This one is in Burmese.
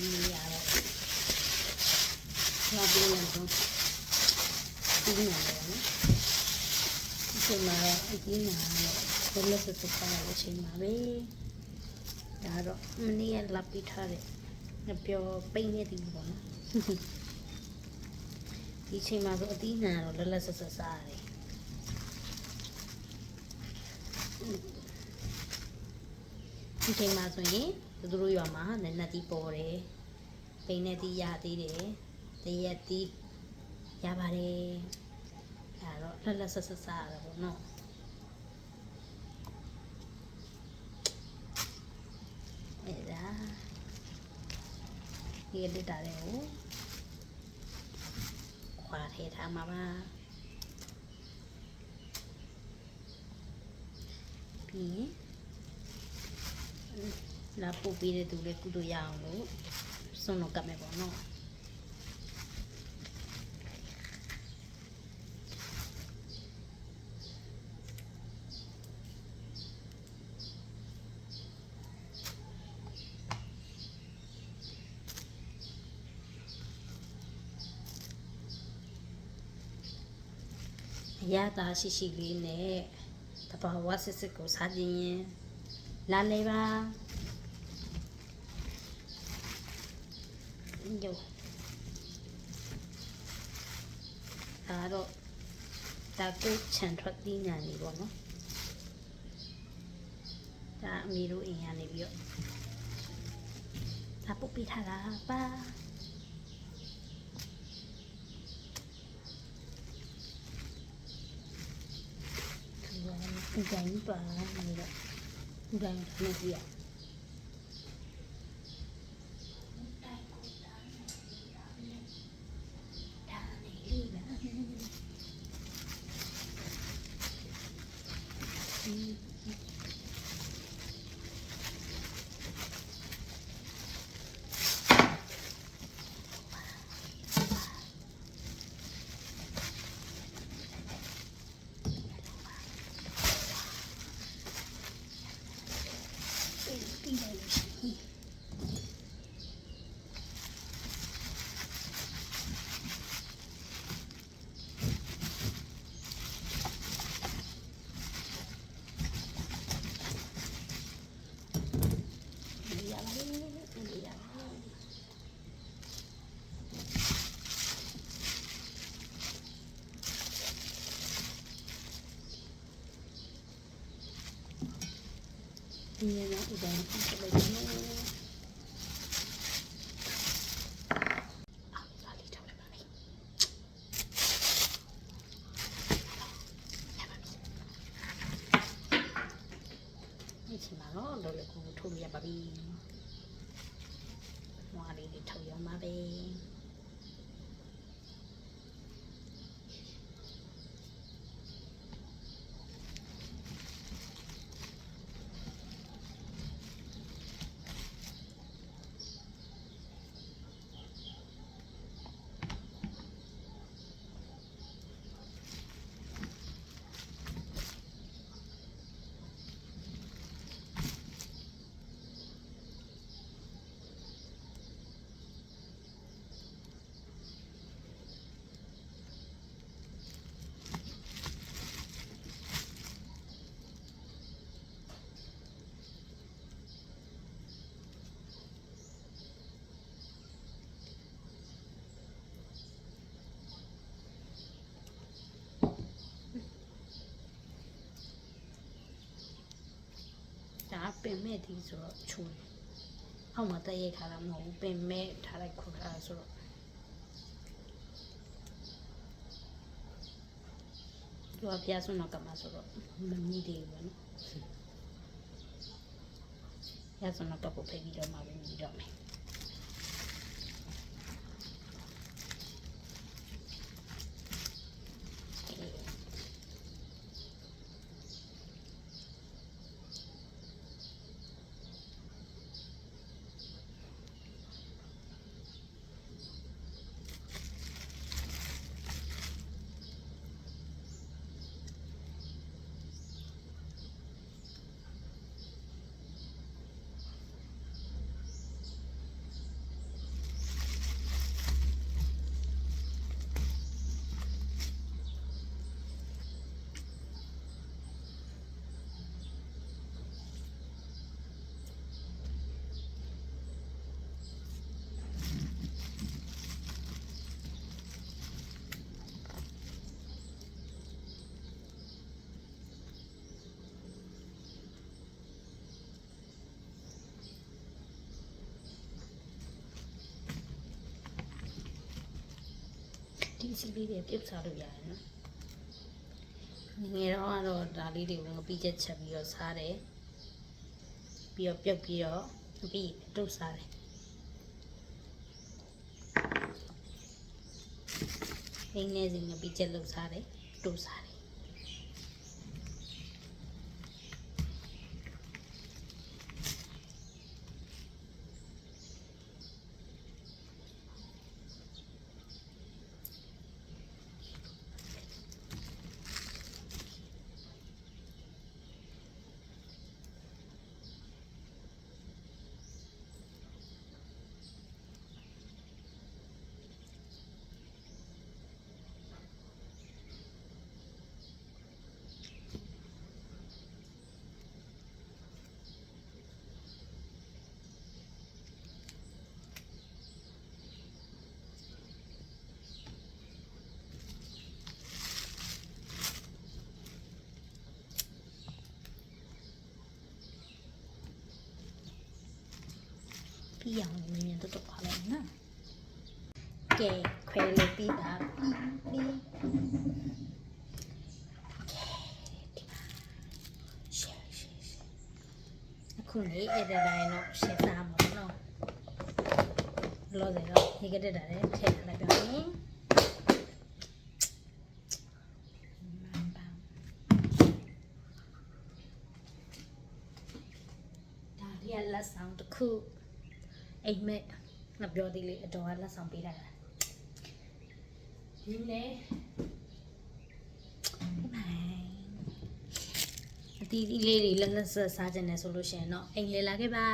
ဒီနေရတော့ဘာပြောလဲတော့ဒီနေရတယ်နော်ဒီချိန်မှာတော့အကြီးနာတော့ဘယ်လိုဆက်ဆက်ပါလဲချိန်မှာပဲဒါတော့မနေ့ကလက်ပြီးထားတဲ့ငပြောပိတ်နေတယ်ပေါ့နော်ဒီချိန်မှာဆိုအတီးနာတော့လက်လက်ဆက်ဆက်စားရတယ်ဒီချိန်မှာဆိုရင် သူတို့ရွာမှာနက်နက်တီးပေါ်တယ်ပိန်နဲ့တီးရသေးတယ်တရက်တီးရပါတယ်အဲတော့လက်လက်ဆက်ဆက်စားရတယ်ပေါ့နော်အဲဒါဒီလက်တာလေးကိုခွာထဲထားမှာပါပြီးရင် လာပို့ပေးတဲ့သူလေးကုသိုလ်ရအောင်လို့စွန့်တော့ကတ်မယ်ပေါ့နော်အရသာရှိရှိလေးနဲ့တဘာဝစစ်စစ်ကိုစားခြင်းရင်လာလေပါ ညိုဒါတော့ဒါကိုချန်ထွက်ပြီးညာနေပေါ့နော်ဒါအမီတို့အိမ်ကနေပြီးတော့ဒါပုတ်ပြထားတာပါဥဒိုင်းပါနေတော့ဥဒိုင်းနဲ့ပြရပြီးလိုက်လို့ရှိရင်ဒီရပါလေဒီရပါလေ ဒီရတော့ဥဒိုင်းဆက်လိုက်တယ်အာလာလေးထောက်လိုက်ပါလေဒီချိန်မှာတော့လောလောကူထိုးရပါပြီမွားလေးလေးထောက်ရမှာပဲဒါပ င်မဲ့ဒီဆိုတော့ချိုးတယ်အောက်မှာတက်ရိုက်ထားတာမဟုတ်ဘူးပင်မဲ့ထားလိုက်ခုထားတာဆိုတော့သူကပြဆွန်းတော့ကမှဆိုတော့မမြည်သေးဘူးနော်ပြဆွန်းတော့ကပ်ဖို့ဖိတ်ပြီးတော့မှပဲမြည်တော့မယ် အစီလေးတွေပြုတ်စားလို့ရတယ်နော်ငယ်တော့ကတော့ဒါလေးတွေကိုငပိချက်ချက်ပြီးတော့စားတယ်ပြီးတော့ပြုတ်ပြီးတော့ပြီးတုတ်စားတယ်အင်းနေစဉ်ငပိချက်လုပ်စားတယ်တုတ်စားတယ် ပြီးအောင်မြင်မြင်တော့တော့ခါလိုက်နော်ကဲခွဲလေးပြီးပါပြီးပြီးရှယ်ရှယ်ရှယ်အခုနေအဲ့ဒါတိုင်းတော့ရှယ်စားမှာနော်လောတယ်တော့ဒီကတက်တာလည်းထည့်ထားလိုက်ပါမယ်ဒါရီလက်ဆောင်တစ်ခု အိမ်မက်ငါပြောသေးလေအတော်ကလက်ဆောင်ပေးလိုက်တာဒီလေအတီးတီးလေးတွေလက်လက်ဆက်စားကြတယ်ဆိုလို့ရှိရင်တော့အိမ်လေလာခဲ့ပါ